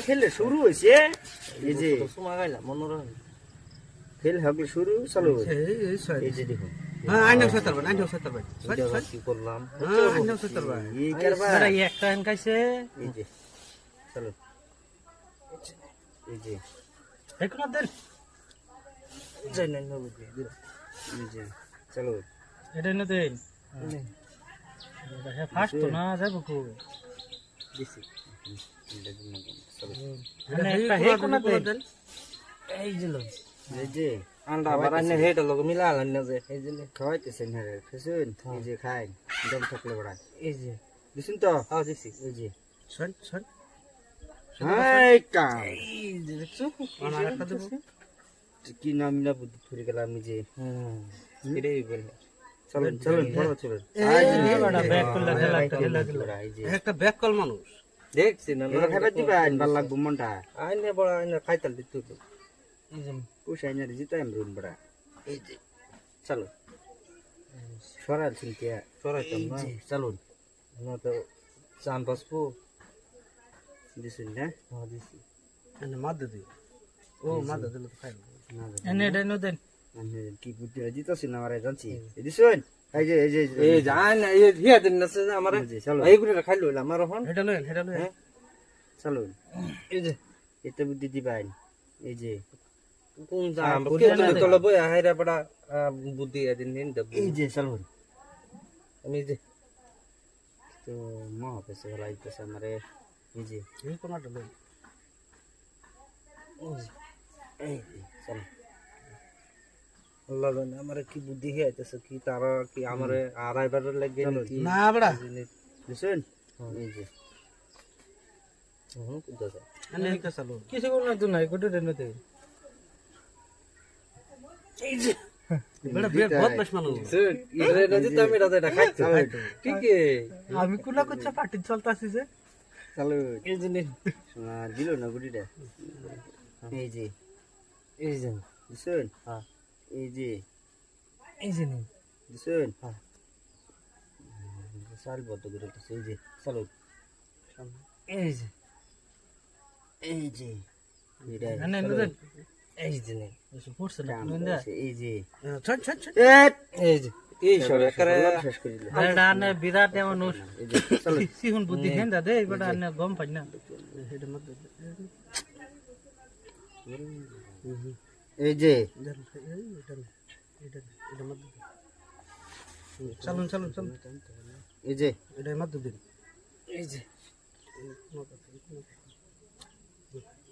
খেলে শুরু হয়েছে। এই যে। সময় খেল হগলে শুরু চলো। এই যে দেখুন হ্যাঁ হ্যাঁ এই আরে যে দেন যাই না চলো। এটা দেন। হ্যাঁ ফার্স্ট তো না যাব কো? দিছি। এই এই আন্ডা লোক মিলা না যে। এই যে খাওয়াইতেছেন হ্যাঁ খেয়েছেন এই যে খাই দম থাকলে বড়া এই যে। দিছেন তো? হাও দিছি। এই যে। ছয় ছয় কি নাম না বুদ্ধি ফুরে গেলাম আমি এটাই বল। চলুন চলুন বড় চলুন এই বড়া ব্যাক করলে ঢেলা ঢেলা ঢেলা এই যে একটা ব্যাক কল মানুষ। দেখছি না এবার খাবার দিবেন ভালো লাগবো মনটা। আইনে বড় আইনে খাইতাল দিত তো। এই যে। পুষাই না জিতাম রুন বড়া। এই যে। চলো। সরাল ছিলকে সরাইতাম না? চলুন। না তো চান পাসপো দিছেন না হ্যাঁ দিছি। এনে মাদ দি। ও মাদ দিলে তো খাই না এনে এটা এনে দেন। আমি কি বুদ্ধি জিতাছি না আমার জানছি এই দিছেন এই যে এই যে এই জান এই হিয়া দিন না সে আমার। এই যে চলো। এইগুলো আমার হন। এটা লইন এটা লইন চলুন এই যে। এটা বুদ্ধি দিবেন এই যে। কোন জাম কে তুমি তলে হাইরা পড়া বুদ্ধি এদিন নিন দেব এই যে চলুন আমি যে। তো মহ পেছে ভালো আমারে। এই এই কোনাটা লইন এই চলো। আল্লাহ জানে আমার কি বুদ্ধি হিয়াইতেছে কি তারা কি আমারে আড়াইবার লাগে না বড়া। দিছেন এই যে। হুম কুদা যায় এটা চালু কিছু কোন তো নাই কোটে দেন এই যে। বড়া বেট বহুত বেশ মানুষ। স্যার ইরে রাজি তো আমি আমি করছে পার্টি চলতাছি যে। চলো এই যে শোনা দিল না গুটিটা? এই যে এই যে। দিছেন? হ্যাঁ। এই যে। এই যে দিছেন? হ্যাঁ। সাল বদ্ধ করে দিছে এই যে চলো এই যে। এই যে। এটা এনে এনে দেন এই যে নে। এসে পড়ছে না কাম লইন দে করেছে, এই যে। ছয় ছয় ছয় এট! এই যে সব একরে শেষ করে দিল এটা আনে বিরাট মানুষ এই যে চলো। সিহুন বুদ্ধি হেন দা দে এবারে আনে গম পাই না। এটা মত এই যে চলুন চলুন চলুন। এই যে। এটা মত দিন। এই যে।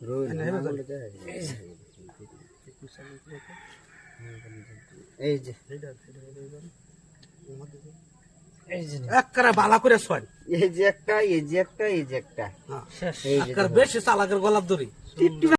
রোল এই যে। একবারে বালা করে ছয় এই যে একটা এই যে একটা এই যে একটা। শেষ এই যে একবারে বেশি চালাকের গোলাপ ধরি